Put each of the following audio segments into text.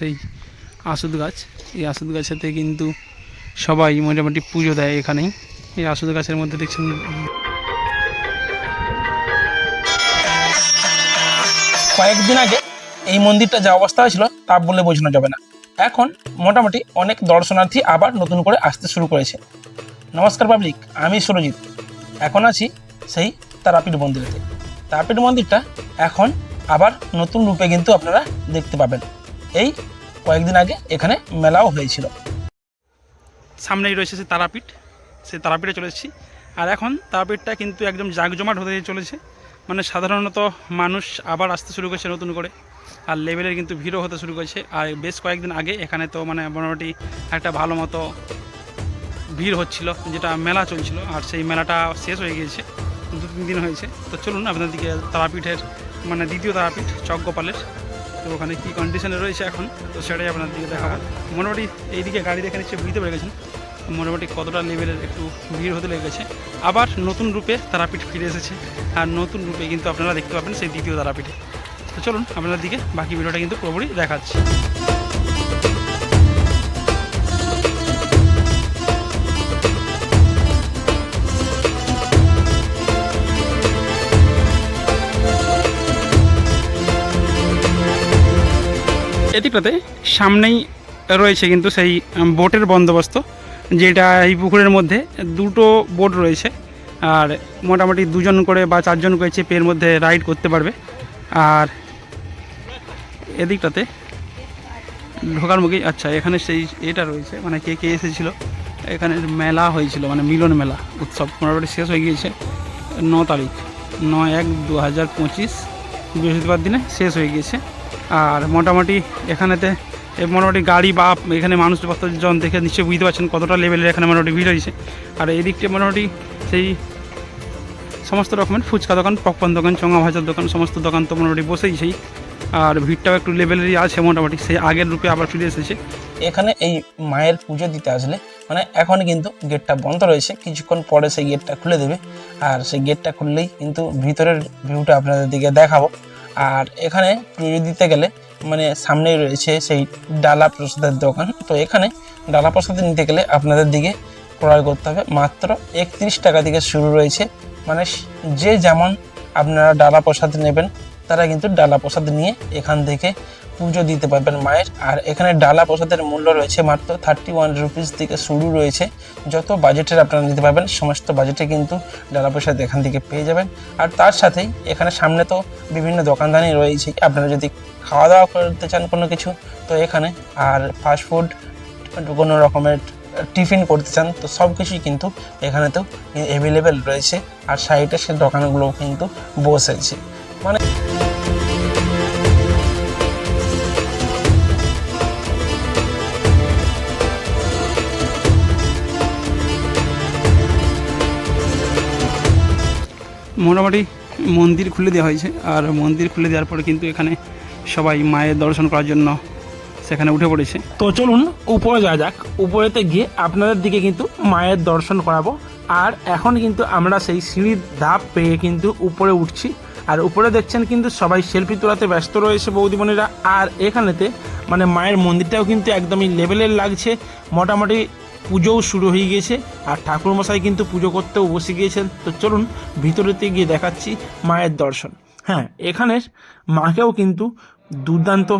সেই আসুদ গাছ। এই আসুদ গাছেতে কিন্তু সবাই মোটামুটি পুজো দেয় এখানেই। এই আসুদ গাছের মধ্যে দেখছেন কয়েকদিন আগে এই মন্দিরটা যা অবস্থা হয়েছিল, তা বলে বোঝানো যাবে না। এখন মোটামুটি অনেক দর্শনার্থী আবার নতুন করে আসতে শুরু করেছে। নমস্কার পাবলিক, আমি সুরজিৎ। এখন আছি সেই তারাপীঠ মন্দিরেতে। তারাপীঠ মন্দিরটা এখন আবার নতুন রূপে কিন্তু আপনারা দেখতে পাবেন। এই কয়েকদিন আগে এখানে মেলাও হয়েছিল। সামনেই রয়েছে সেই তারাপীঠ। সেই তারাপীঠে চলে এসেছি। আর এখন তারাপীঠটা কিন্তু একদম জাঁকজমাট হতে চলেছে। মানে সাধারণত মানুষ আবার আসতে শুরু করেছে নতুন করে। আর লেভেলের কিন্তু ভিড়ও হতে শুরু করেছে। আর বেশ কয়েকদিন আগে এখানে তো মানে মোটামুটি একটা ভালো মতো ভিড় হচ্ছিল, যেটা মেলা চলছিল। আর সেই মেলাটা শেষ হয়ে গিয়েছে। দু তিন দিন হয়েছে। তো চলুন আপনাদেরকে তারাপীঠের মানে দ্বিতীয় তারাপীঠ চকগোপালের তো ওখানে কী কন্ডিশনে রয়েছে এখন, তো সেটাই আপনার দিকে দেখাবো। মোটামুটি এইদিকে গাড়ি দেখে নিচ্ছে বুঝতে পেরে গেছেন, মোটামুটি কতটা লেভেলের একটু ভিড় হতে লেগেছে। আবার নতুন রূপে তারাপীঠ ফিরে এসেছে, আর নতুন রূপে কিন্তু আপনারা দেখতে পাবেন সেই দ্বিতীয় তারাপীঠে। তো চলুন আপনার দিকে বাকি ভিডিওটা কিন্তু পুরোপুরি দেখাচ্ছি। এদিকটাতে সামনেই রয়েছে কিন্তু সেই বোটের বন্দোবস্ত, যেটা এই পুকুরের মধ্যে দুটো বোট রয়েছে। আর মোটামুটি দুজন করে বা চারজন করে চেপে এর মধ্যে রাইড করতে পারবে। আর এদিকটাতে ঢোকার মুখেই আচ্ছা এখানে সেই এটা রয়েছে মানে কে কে এসেছিল? এখানে মেলা হয়েছিল মানে মিলন মেলা উৎসব, মোটামুটি শেষ হয়ে গিয়েছে ন তারিখ। নয় এক দু হাজার পঁচিশ বৃহস্পতিবার দিনে শেষ হয়ে গিয়েছে। আর মোটামুটি এখানেতে মোটামুটি গাড়ি বা এখানে মানুষ জন দেখে নিশ্চয়ই বুঝতে পারছেন কতটা লেভেলের এখানে মোটামুটি ভিড় হয়েছে। আর এই দিকটা মোটামুটি সেই সমস্ত রকমের ফুচকা দোকান পকপান দোকান, চঙা ভাজার দোকান, সমস্ত দোকান তো মোটামুটি বসেই সেই। আর ভিড়টাও একটু লেভেলেরই আছে মোটামুটি, সেই আগের রূপে আবার ফিরে এসেছে। এখানে এই মায়ের পুজো দিতে আসলে মানে এখন কিন্তু গেটটা বন্ধ রয়েছে, কিছুক্ষণ পরে সেই গেটটা খুলে দেবে। আর সেই গেটটা খুললেই কিন্তু ভিতরের ভিউটা আপনাদের দিকে দেখাবো। আর এখানে পুজো দিতে গেলে মানে সামনেই রয়েছে সেই ডালা প্রসাদের দোকান। তো এখানে ডালা প্রসাদ নিতে গেলে আপনাদের দিকে ক্রয় করতে হবে। মাত্র একত্রিশ টাকা থেকে শুরু রয়েছে। মানে যে যেমন আপনারা ডালা প্রসাদ নেবেন, তারা কিন্তু ডালা প্রসাদ নিয়ে এখান থেকে পুজো দিতে পারবেন মায়ের। আর এখানে ডালা প্রসাদের মূল্য রয়েছে মাত্র থার্টি ওয়ান রুপিস থেকে শুরু রয়েছে। যত বাজেটের আপনারা নিতে পারবেন, সমস্ত বাজেটে কিন্তু ডালা প্রসাদ এখান থেকে পেয়ে যাবেন। আর তার সাথেই এখানে সামনে তো বিভিন্ন দোকানদানি রয়েছে। আপনারা যদি খাওয়া দাওয়া করতে চান কোনো কিছু, তো এখানে আর ফাস্টফুড কোনো রকমের টিফিন করতে চান, তো সব কিছুই কিন্তু এখানেতেও অ্যাভেলেবেল রয়েছে। আর সাইডে সে দোকানগুলোও কিন্তু বসেছে। মানে মোটামুটি মন্দির খুলে দেওয়া হয়েছে। আর মন্দির খুলে দেওয়ার পরে কিন্তু এখানে সবাই মায়ের দর্শন করার জন্য সেখানে উঠে পড়েছে। তো চলুন উপরে যাওয়া যাক। উপরেতে গিয়ে আপনাদের দিকে কিন্তু মায়ের দর্শন করাবো। আর এখন কিন্তু আমরা সেই সিঁড়ির ধাপ পেয়ে কিন্তু উপরে উঠছি। আর উপরে দেখছেন কিন্তু সবাই সেলফি তোলাতে ব্যস্ত রয়েছে বৌদিমণিরা। আর এখানেতে মানে মায়ের মন্দিরটাও কিন্তু একদমই লেভেলের লাগছে। মোটামুটি পুজোও শুরু হয়ে গিয়েছে আর ঠাকুরমশাই কিন্তু পুজো করতেও বসে গিয়েছেন। তো চলুন ভিতরেতে গিয়ে দেখাচ্ছি মায়ের দর্শন। হ্যাঁ এখানের মাকেও কিন্তু দুর্দান্ত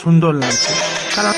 সুন্দর লাগছে। কারণ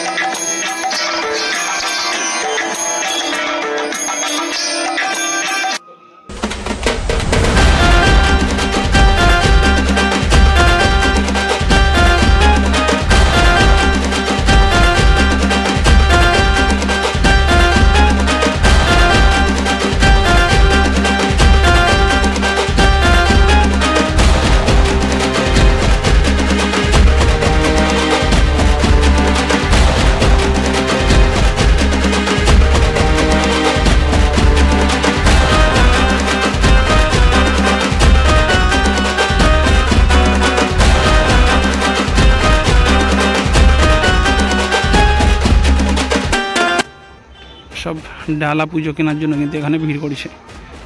ডালা পুজো কেনার জন্য কিন্তু এখানে ভিড় করেছে।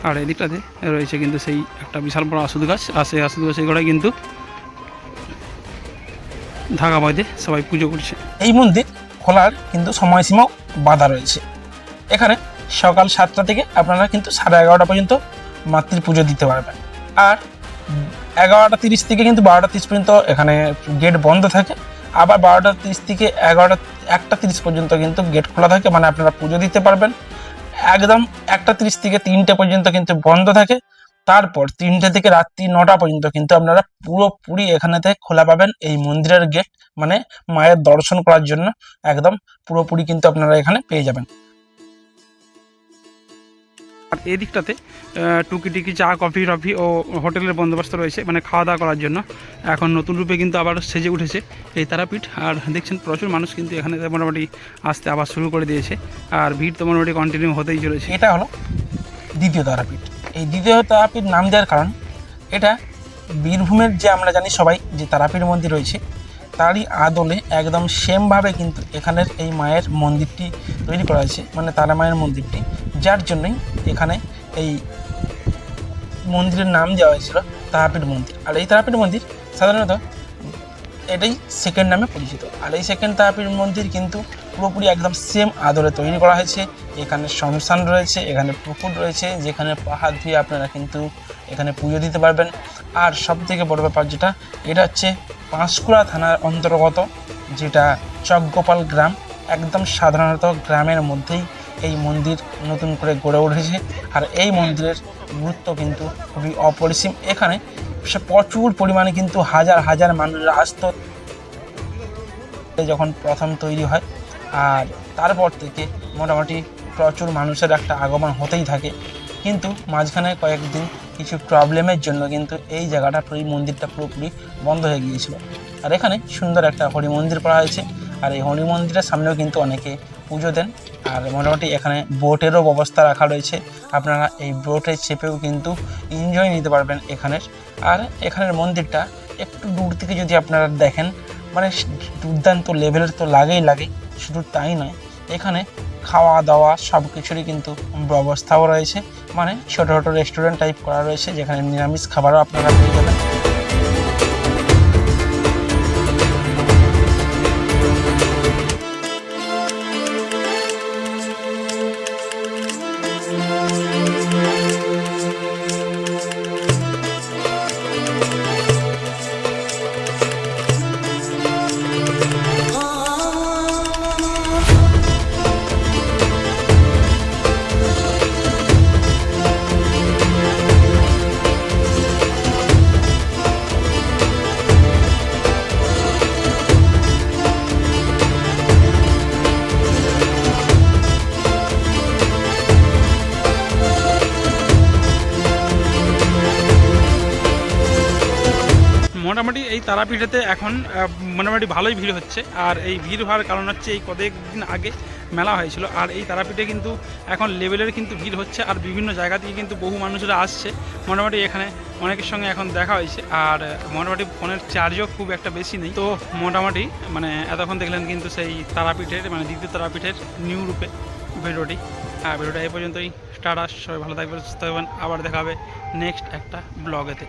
আর এদিকটাতে রয়েছে কিন্তু সেই একটা বিশাল বড় আসুদ গাছ। আর সেই আসুদ গাছের গোড়ায় কিন্তু ধাগা বাঁধে সবাই পুজো করছে। এই মন্দির খোলার কিন্তু সময়সীমাও বাধা রয়েছে। এখানে সকাল সাতটা থেকে আপনারা কিন্তু সাড়ে এগারোটা পর্যন্ত মাতৃ পুজো দিতে পারবেন। আর এগারোটা তিরিশ থেকে কিন্তু বারোটা তিরিশ পর্যন্ত এখানে গেট বন্ধ থাকে। আবার বারোটা তিরিশ থেকে এগারোটা একটা তিরিশ পর্যন্ত কিন্তু গেট খোলা থাকে মানে আপনারা পুজো দিতে পারবেন। একদম একটা তিরিশ থেকে তিনটে পর্যন্ত কিন্তু বন্ধ থাকে। তারপর তিনটে থেকে রাত্রি নটা পর্যন্ত কিন্তু আপনারা পুরোপুরি এখানেতে খোলা পাবেন এই মন্দিরের গেট মানে মায়ের দর্শন করার জন্য। একদম পুরোপুরি কিন্তু আপনারা এখানে পেয়ে যাবেন। আর এই দিকটাতে আহ, টুকিটিকি চা কফি টফি ও হোটেলের বন্দোবস্ত রয়েছে মানে খাওয়া দাওয়া করার জন্য। এখন নতুন রূপে কিন্তু আবার সেজে উঠেছে এই তারাপীঠ। আর দেখছেন প্রচুর মানুষ কিন্তু এখানে মোটামুটি আসতে আবার শুরু করে দিয়েছে। আর ভিড় তো মোটামুটি কন্টিনিউ হতেই চলেছে। এটা হলো দ্বিতীয় তারাপীঠ। এই দ্বিতীয় তারাপীঠ নাম দেওয়ার কারণ এটা বীরভূমের যে আমরা জানি সবাই যে তারাপীঠ মন্দির রয়েছে তারই আদলে একদম সেমভাবে কিন্তু এখানের এই মায়ের মন্দিরটি তৈরি করা হয়েছে মানে তারা মায়ের মন্দিরটি। যার জন্যই এখানে এই মন্দিরের নাম দেওয়া হয়েছিল তারাপীঠ মন্দির। আর এই তারাপীঠ মন্দির সাধারণত এটাই সেকেন্ড নামে পরিচিত। আর এই সেকেন্ড তারাপীঠ মন্দির কিন্তু পুরোপুরি একদম সেম আদলে তৈরি করা হয়েছে। এখানে শ্মশান রয়েছে, এখানে পুকুর রয়েছে, যেখানে পাহাড় ধুয়ে আপনারা কিন্তু এখানে পুজো দিতে পারবেন। আর সব থেকে বড় ব্যাপার যেটা, এটা হচ্ছে পাঁশকুড়া থানার অন্তর্গত যেটা চকগোপাল গ্রাম, একদম সাধারণত গ্রামের মধ্যেই এই মন্দির নতুন করে গড়ে উঠেছে। আর এই মন্দিরের গুরুত্ব কিন্তু খুবই অপরিসীম। এখানে সে প্রচুর পরিমাণে কিন্তু হাজার হাজার মানুষরা আসতো। যখন প্রথম তৈরি হয়, আর তারপর থেকে মোটামুটি প্রচুর মানুষের একটা আগমন হতেই থাকে। কিন্তু মাঝখানে কয়েকদিন কিছু প্রবলেমের জন্য কিন্তু এই জায়গাটা, এই মন্দিরটা পুরোপুরি বন্ধ হয়ে গিয়েছিল। আর এখানে সুন্দর একটা হরি মন্দির করা হয়েছে আর এই হরি মন্দিরের সামনেও কিন্তু অনেকে পুজো দেন। আর মোটামুটি এখানে বোটেরও ব্যবস্থা রাখা রয়েছে। আপনারা এই বোটে চেপেও কিন্তু এনজয় নিতে পারবেন এখানের। আর এখানের মন্দিরটা একটু দূর থেকে যদি আপনারা দেখেন মানে দুর্দান্ত লেভেলের তো লাগেই লাগে, শুধু তাই নয়, এখানে খাওয়া দাওয়া সব কিছুরই কিন্তু ব্যবস্থাও রয়েছে। মানে ছোটো ছোটো রেস্টুরেন্ট টাইপ করা রয়েছে, যেখানে নিরামিষ খাবারও আপনারা পেয়ে যাবেন। মোটামুটি এই তারাপীঠেতে এখন মোটামুটি ভালোই ভিড় হচ্ছে। আর এই ভিড় হওয়ার কারণ হচ্ছে এই কয়েকদিন আগে মেলা হয়েছিল। আর এই তারাপীঠে কিন্তু এখন লেভেলের কিন্তু ভিড় হচ্ছে আর বিভিন্ন জায়গা থেকে কিন্তু বহু মানুষরা আসছে। মোটামুটি এখানে অনেকের সঙ্গে এখন দেখা হয়েছে। আর মোটামুটি ফোনের চার্জও খুব একটা বেশি নেই। তো মোটামুটি মানে এতক্ষণ দেখলেন কিন্তু সেই তারাপীঠের মানে দ্বিতীয় তারাপীঠের নিউ রূপে ভিডিওটি। আর ভিডিওটা এই পর্যন্তই। স্টার্ট সবাই ভালো থাকবেন, সুস্থ থাকবেন। আবার দেখা হবে নেক্সট একটা ব্লগেতে।